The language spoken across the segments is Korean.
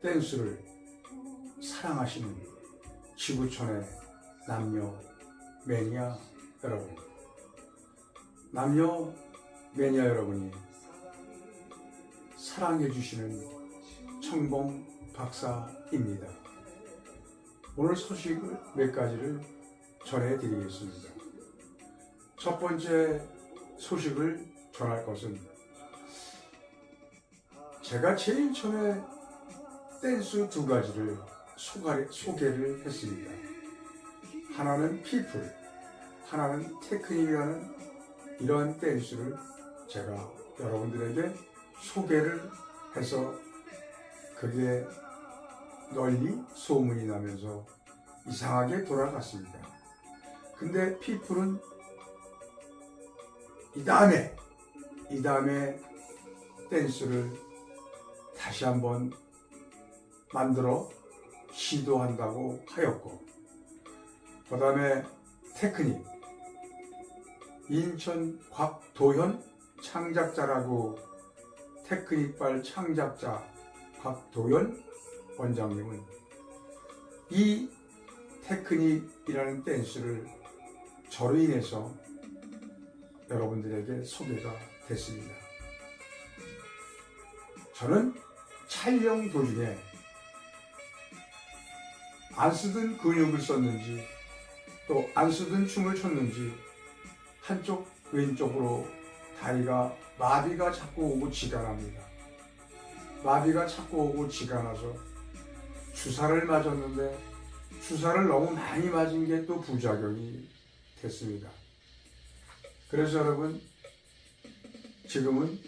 댄스를 사랑하시는 지구촌의 남녀 매니아 여러분 남녀 매니아 여러분이 사랑해 주시는 청봉 박사입니다. 오늘 소식을 몇 가지를 전해 드리겠습니다. 첫 번째 소식을 전할 것은 제가 제일 처음에 댄스 두 가지를 소개를 했습니다. 하나는 피플, 하나는 테크닉이라는 이러한 댄스를 제가 여러분들에게 소개를 해서 그게 널리 소문이 나면서 이상하게 돌아갔습니다. 근데 피플은 이 다음에 이 다음에 댄스를 다시 한번 만들어 시도한다고 하였고 그 다음에 테크닉 인천 곽도현 창작자라고 테크닉발 창작자 곽도현 원장님은 이 테크닉이라는 댄스를 저로 인해서 여러분들에게 소개가 됐습니다. 저는 촬영 도중에 안 쓰던 근육을 썼는지 또 안 쓰던 춤을 췄는지 한쪽 왼쪽으로 다리가 마비가 자꾸 오고 지가 납니다. 마비가 자꾸 오고 지가 나서 주사를 맞았는데 주사를 너무 많이 맞은 게 또 부작용이 됐습니다. 그래서 여러분 지금은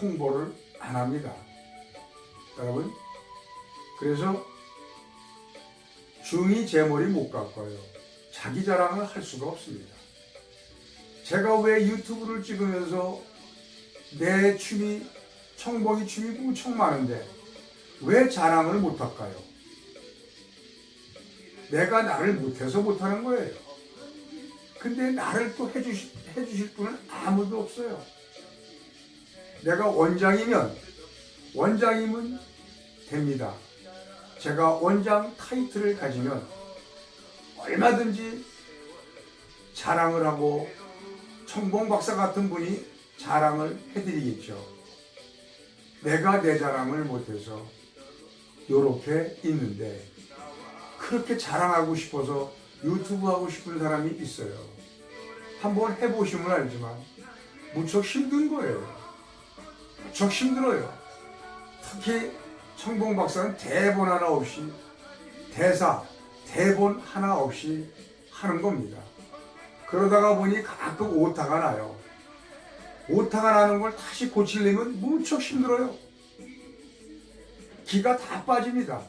홍보를 안 합니다. 여러분 그래서 중이 제 머리 못 깎아요. 자기 자랑을 할 수가 없습니다. 제가 왜 유튜브를 찍으면서 내 춤이 청봉이 춤이 무척 많은데 왜 자랑을 못 할까요? 내가 나를 못해서 못하는 거예요. 근데 나를 또 해주실, 해주실 분은 아무도 없어요. 내가 원장이면 원장이면 됩니다. 제가 원장 타이틀을 가지면 얼마든지 자랑을 하고 청봉 박사 같은 분이 자랑을 해드리겠죠. 내가 내 자랑을 못해서 요렇게 있는데 그렇게 자랑하고 싶어서 유튜브 하고 싶은 사람이 있어요. 한번 해보시면 알지만 무척 힘든 거예요. 무척 힘들어요. 특히 청봉 박사는 대본 하나 없이 대사, 대본 하나 없이 하는 겁니다. 그러다가 보니 가끔 오타가 나요. 오타가 나는 걸 다시 고치려면 무척 힘들어요. 기가 다 빠집니다.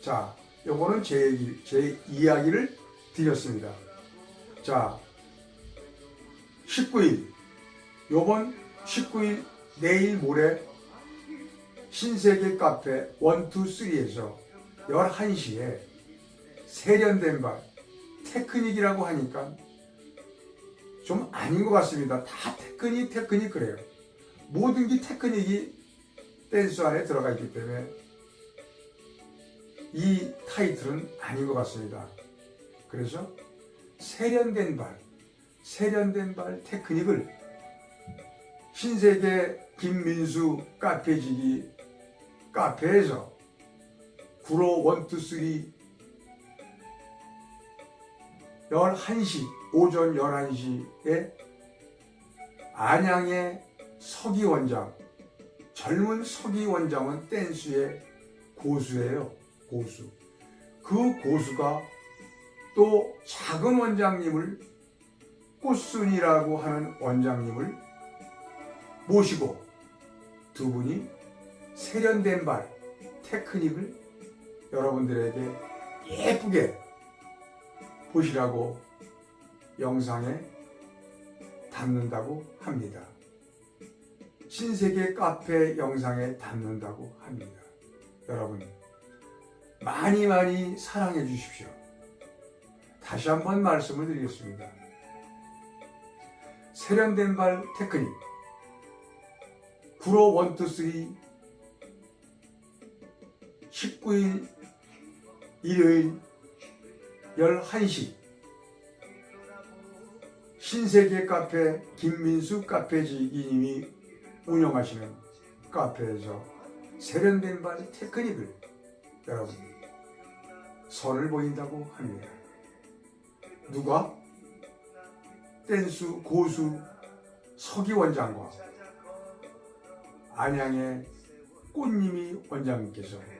자, 요거는 제 얘기, 제 이야기를 드렸습니다. 자, 19일, 요번 19일 내일 모레 신세계 카페 1, 2, 3에서 11시에 세련된 발 테크닉이라고 하니까 좀 아닌 것 같습니다. 다 테크닉, 테크닉 그래요. 모든 게 테크닉이 댄스 안에 들어가 있기 때문에 이 타이틀은 아닌 것 같습니다. 그래서 세련된 발, 세련된 발 테크닉을 신세계 김민수 카페지기 카페에서 구로 원투쓰리 11시, 오전 11시에 안양의 서기 원장, 젊은 서기 원장은 댄스의 고수예요. 고수. 그 고수가 또 작은 원장님을 꽃순이라고 하는 원장님을 모시고 두 분이 세련된 발 테크닉을 여러분들에게 예쁘게 보시라고 영상에 담는다고 합니다. 신세계 카페 영상에 담는다고 합니다. 여러분 많이 많이 사랑해 주십시오. 다시 한번 말씀을 드리겠습니다. 세련된 발 테크닉 구로 원투쓰리 19일 일요일 11시 신세계 카페 김민수 카페지기님이 운영하시는 카페에서 세련된 발 테크닉을 여러분 선을 보인다고 합니다. 누가? 댄스 고수 서기 원장과 안양의 꽃님이 원장님께서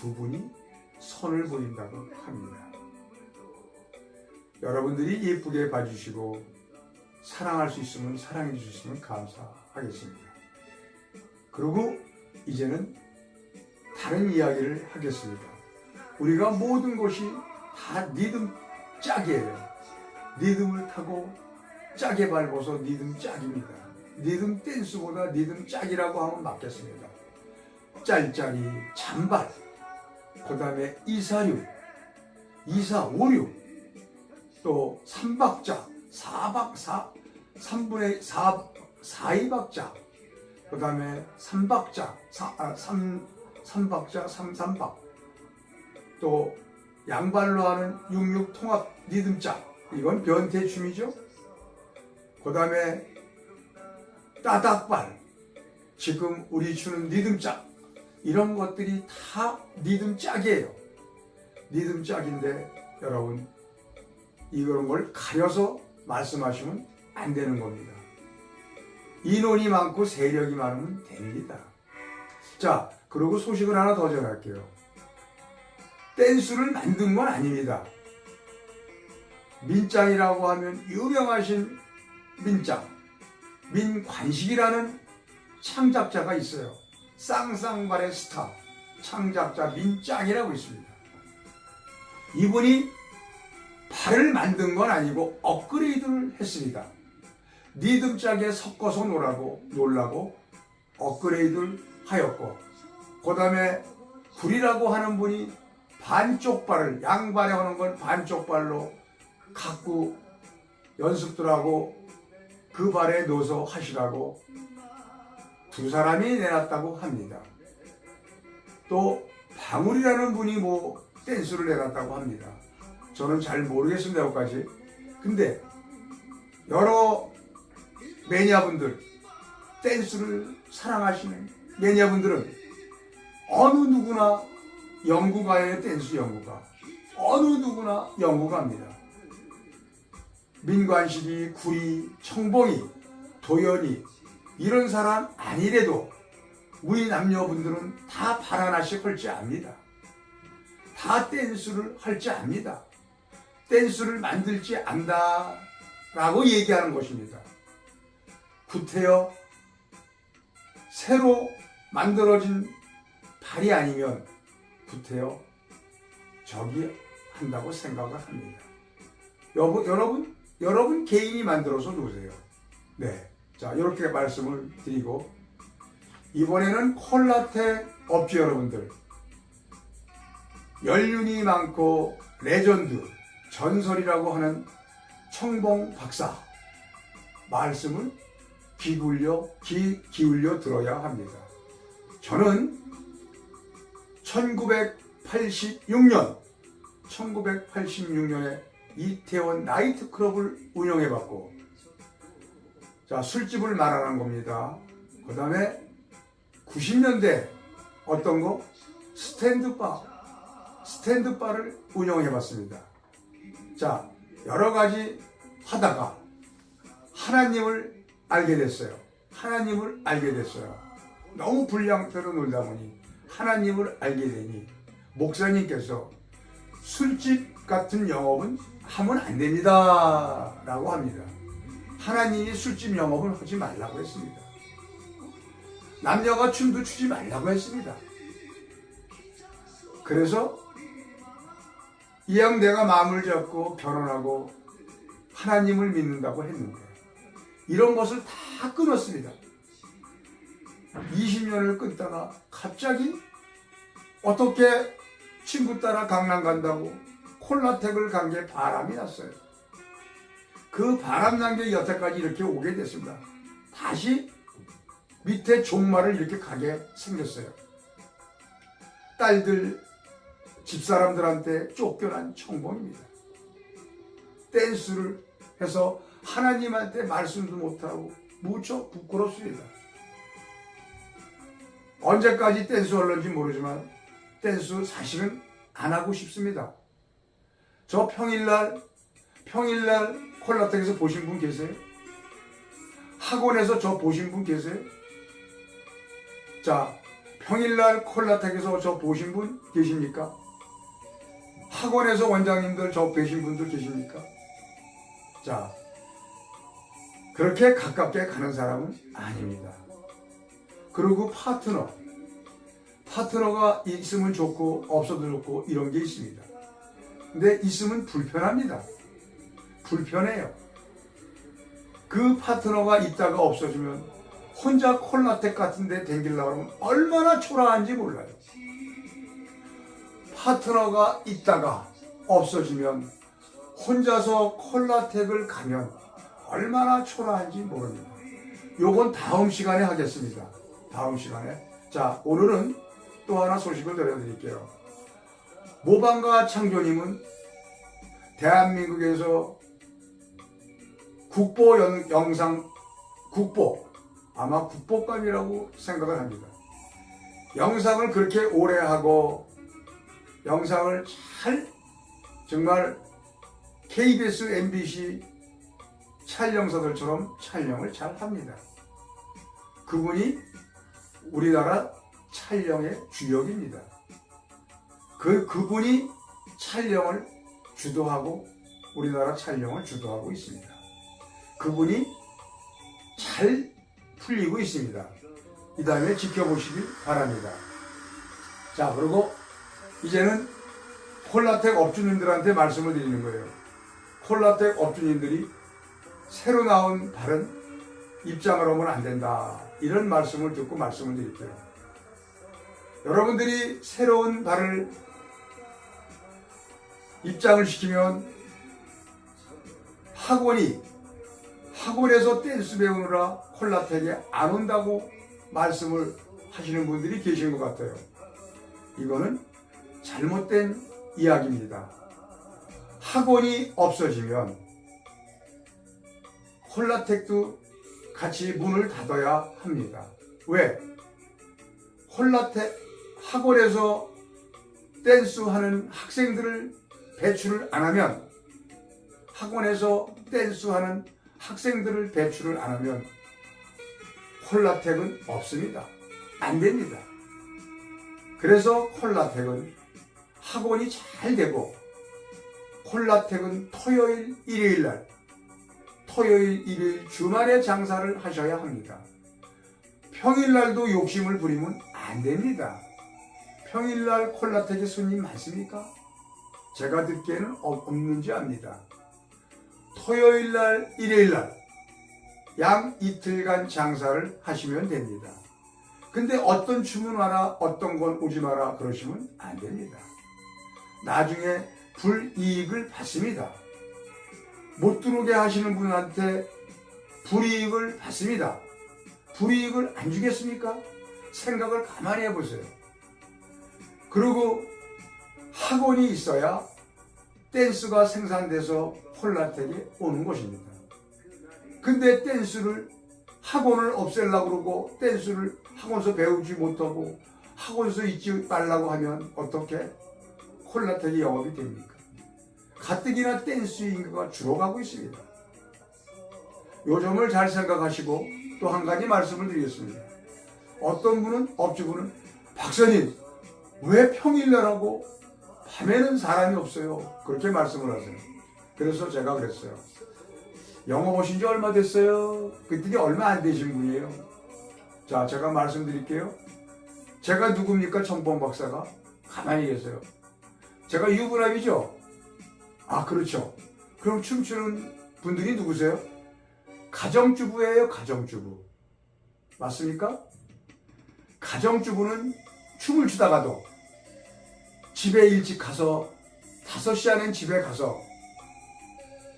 두 분이 선을 보인다고 합니다. 여러분들이 예쁘게 봐주시고 사랑할 수 있으면 사랑해 주시면 감사하겠습니다. 그리고 이제는 다른 이야기를 하겠습니다. 우리가 모든 것이 다 리듬 짝이에요. 리듬을 타고 짝에 밟아서 리듬 짝입니다. 리듬 댄스보다 리듬 짝이라고 하면 맞겠습니다. 짤짤이, 잔발, 그 다음에 이사육, 이사오육, 또 삼박자, 사박사, 삼분의 사, 사이박자, 그 다음에 삼박자, 사, 아, 삼, 삼박자, 삼삼박, 또 양발로 하는 육육 통합 리듬자, 이건 변태춤이죠. 그 다음에 따닥발, 지금 우리 추는 리듬짝, 이런 것들이 다 리듬 짝이에요. 리듬 짝인데 여러분 이런 걸 가려서 말씀하시면 안 되는 겁니다. 인원이 많고 세력이 많으면 됩니다. 자, 그리고 소식을 하나 더 전할게요. 댄스를 만든 건 아닙니다. 민짱이라고 하면 유명하신 민짱, 민관식이라는 창작자가 있어요. 쌍쌍발의 스타, 창작자 민짱이라고 있습니다. 이분이 발을 만든 건 아니고 업그레이드를 했습니다. 리듬짝에 섞어서 놀라고, 놀라고 업그레이드를 하였고, 그 다음에 불이라고 하는 분이 반쪽 발을, 양발에 하는 건 반쪽 발로 갖고 연습들 하고 그 발에 넣어서 하시라고 두 사람이 내놨다고 합니다. 또 방울이라는 분이 뭐 댄스를 내놨다고 합니다. 저는 잘 모르겠습니다, 여기까지. 근데 여러 매니아분들, 댄스를 사랑하시는 매니아분들은 어느 누구나 연구가예요, 댄스 연구가. 어느 누구나 연구가입니다. 민관식이, 구리, 청봉이, 도연이 이런 사람 아니래도 우리 남녀분들은 다 발 하나씩 할줄 압니다. 다 댄스를 할줄 압니다. 댄스를 만들지 않다라고 얘기하는 것입니다. 구태여 새로 만들어진 발이 아니면 구태여 저기 한다고 생각을 합니다. 여보, 여러분, 여러분 개인이 만들어서 놓으세요. 네. 자, 이렇게 말씀을 드리고, 이번에는 콜라텍 업주 여러분들, 연륜이 많고 레전드, 전설이라고 하는 청봉 박사 말씀을 기울여, 기, 기울여 들어야 합니다. 저는 1986년, 1986년에 이태원 나이트클럽을 운영해봤고, 자, 술집을 말하는 겁니다. 그 다음에 90년대 어떤 거? 스탠드바. 스탠드바를 운영해 봤습니다. 자, 여러 가지 하다가 하나님을 알게 됐어요. 하나님을 알게 됐어요. 너무 불량태로 놀다 보니 하나님을 알게 되니 목사님께서 술집 같은 영업은 하면 안 됩니다. 라고 합니다. 하나님이 술집 영업을 하지 말라고 했습니다. 남녀가 춤도 추지 말라고 했습니다. 그래서 이왕 내가 마음을 잡고 결혼하고 하나님을 믿는다고 했는데 이런 것을 다 끊었습니다. 20년을 끊다가 갑자기 어떻게 친구 따라 강남 간다고 콜라텍을 간 게 바람이 났어요. 그 바람 난 게 여태까지 이렇게 오게 됐습니다. 다시 밑에 종말을 이렇게 가게 생겼어요. 딸들 집사람들한테 쫓겨난 청봉입니다. 댄스를 해서 하나님한테 말씀도 못하고 무척 부끄럽습니다. 언제까지 댄스 할는지 모르지만 댄스 사실은 안 하고 싶습니다. 저 평일날 평일날 콜라텍에서 보신 분 계세요? 학원에서 저 보신 분 계세요? 자, 평일날 콜라텍에서 저 보신 분 계십니까? 학원에서 원장님들 저 뵈신 분들 계십니까? 자, 그렇게 가깝게 가는 사람은 아닙니다. 그리고 파트너. 파트너가 있으면 좋고 없어도 좋고 이런 게 있습니다. 근데 있으면 불편합니다. 불편해요. 그 파트너가 있다가 없어지면 혼자 콜라텍 같은 데 댕기려고 하면 얼마나 초라한지 몰라요. 파트너가 있다가 없어지면 혼자서 콜라텍을 가면 얼마나 초라한지 모릅니다. 요건 다음 시간에 하겠습니다. 다음 시간에. 자, 오늘은 또 하나 소식을 들려드릴게요. 모방가 창조님은 대한민국에서 국보 연- 영상, 국보, 아마 국보감이라고 생각을 합니다. 영상을 그렇게 오래 하고 영상을 잘 정말 KBS, MBC 촬영사들처럼 촬영을 잘 합니다. 그분이 우리나라 촬영의 주역입니다. 그, 그분이 촬영을 주도하고 우리나라 촬영을 주도하고 있습니다. 그분이 잘 풀리고 있습니다. 이 다음에 지켜보시길 바랍니다. 자, 그리고 이제는 콜라텍 업주님들한테 말씀을 드리는 거예요. 콜라텍 업주님들이 새로 나온 발은 입장을 하면 안 된다. 이런 말씀을 듣고 말씀을 드릴게요. 여러분들이 새로운 발을 입장을 시키면 학원이 학원에서 댄스 배우느라 콜라텍에 안 온다고 말씀을 하시는 분들이 계신 것 같아요. 이거는 잘못된 이야기입니다. 학원이 없어지면 콜라텍도 같이 문을 닫아야 합니다. 왜? 콜라텍 학원에서 댄스하는 학생들을 배출을 안 하면 학원에서 댄스하는 학생들을 배출을 안 하면 콜라텍은 없습니다. 안 됩니다. 그래서 콜라텍은 학원이 잘 되고 콜라텍은 토요일, 일요일 날 토요일, 일요일 주말에 장사를 하셔야 합니다. 평일날도 욕심을 부리면 안 됩니다. 평일날 콜라텍에 손님 많습니까? 제가 듣기에는 없- 없는지 압니다. 토요일 날, 일요일 날 양 이틀간 장사를 하시면 됩니다. 근데 어떤 춤은 와라, 어떤 건 오지 마라 그러시면 안 됩니다. 나중에 불이익을 받습니다. 못 들어오게 하시는 분한테 불이익을 받습니다. 불이익을 안 주겠습니까? 생각을 가만히 해보세요. 그리고 학원이 있어야 댄스가 생산돼서 콜라텍이 오는 것입니다. 근데 댄스를 학원을 없애려고 그러고 댄스를 학원에서 배우지 못하고 학원에서 있지 말라고 하면 어떻게 콜라텍이 영업이 됩니까? 가뜩이나 댄스 인구가 줄어가고 있습니다. 요 점을 잘 생각하시고 또 한 가지 말씀을 드리겠습니다. 어떤 분은 업주분은 박사님 왜 평일날하고 밤에는 사람이 없어요? 그렇게 말씀을 하세요. 그래서 제가 그랬어요. 영업 오신 지 얼마 됐어요? 그랬더니 얼마 안 되신 분이에요. 자, 제가 말씀드릴게요. 제가 누굽니까? 청봉 박사가? 가만히 계세요. 제가 유부남이죠? 아, 그렇죠. 그럼 춤추는 분들이 누구세요? 가정주부예요, 가정주부. 맞습니까? 가정주부는 춤을 추다가도 집에 일찍 가서 5시 안엔 집에 가서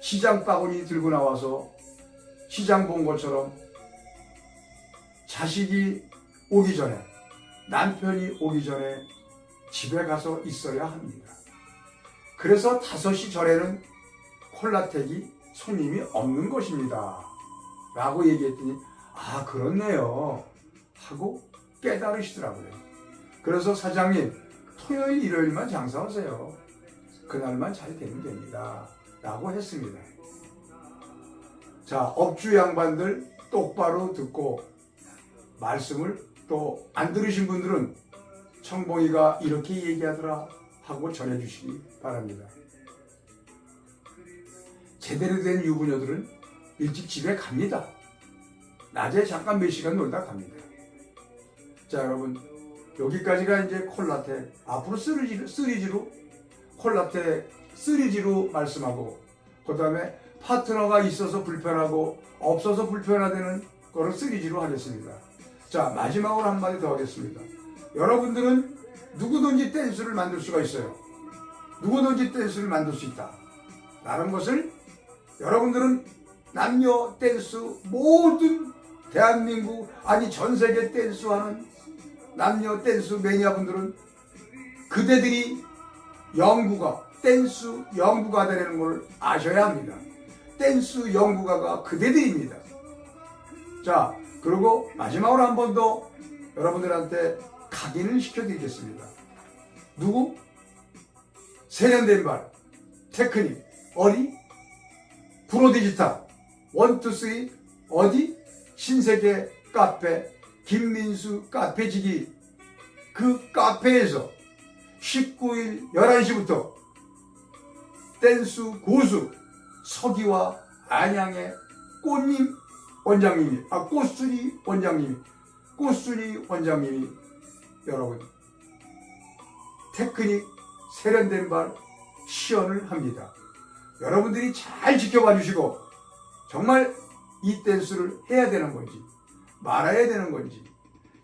시장 바구니 들고 나와서 시장 본 것처럼 자식이 오기 전에 남편이 오기 전에 집에 가서 있어야 합니다. 그래서 5시 전에는 콜라텍이 손님이 없는 것입니다. 라고 얘기했더니, 아, 그렇네요. 하고 깨달으시더라고요. 그래서 사장님, 토요일, 일요일만 장사하세요. 그날만 잘 되면 됩니다. 라고 했습니다. 자, 업주 양반들 똑바로 듣고 말씀을 또 안 들으신 분들은 청봉이가 이렇게 얘기하더라 하고 전해주시기 바랍니다. 제대로 된 유부녀들은 일찍 집에 갑니다. 낮에 잠깐 몇 시간 놀다 갑니다. 자, 여러분. 여기까지가 이제 콜라텍. 앞으로 시리즈로, 시리즈로 콜라텍 시리즈로 말씀하고, 그 다음에 파트너가 있어서 불편하고, 없어서 불편하다는 거를 시리즈로 하겠습니다. 자, 마지막으로 한마디 더 하겠습니다. 여러분들은 누구든지 댄스를 만들 수가 있어요. 누구든지 댄스를 만들 수 있다. 라는 것을 여러분들은 남녀 댄스 모든 대한민국 아니 전 세계 댄스하는 남녀 댄스 매니아분들은 그대들이 연구가 댄스 연구가 되는 걸 아셔야 합니다. 댄스 연구가가 그대들입니다. 자 그리고 마지막으로 한 번 더 여러분들한테 각인을 시켜드리겠습니다. 누구? 세련된 발, 테크닉, 어디? 프로디지털, 원투쓰리, 어디? 신세계 카페, 김민수 카페지기, 그 카페에서 19일 11시부터 댄스 고수 서기와 안양의 꽃님 원장님이, 아, 꽃순이 원장님이, 꽃순이 원장님이 여러분 테크닉 세련된 발 시연을 합니다. 여러분들이 잘 지켜봐 주시고 정말 이 댄스를 해야 되는 건지 말아야 되는 건지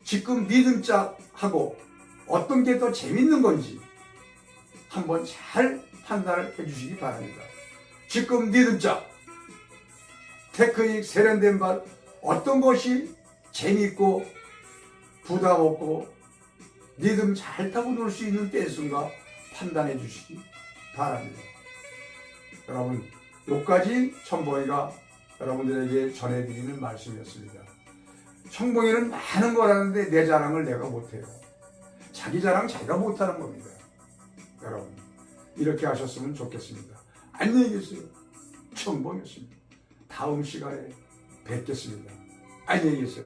지금 리듬짝 하고 어떤 게 더 재밌는 건지 한번 잘 판단을 해주시기 바랍니다. 지금 리듬짝 테크닉 세련된 발 어떤 것이 재밌고 부담 없고 리듬 잘 타고 놀 수 있는 댄스인가 판단해 주시기 바랍니다. 여러분, 여기까지 청봉이가 여러분들에게 전해드리는 말씀이었습니다. 청봉이는 많은 걸 하는데 내 자랑을 내가 못해요. 자기 자랑 자기가 못하는 겁니다. 여러분, 이렇게 하셨으면 좋겠습니다. 안녕히 계세요. 청봉이었습니다. 다음 시간에 뵙겠습니다. 안녕히 계세요.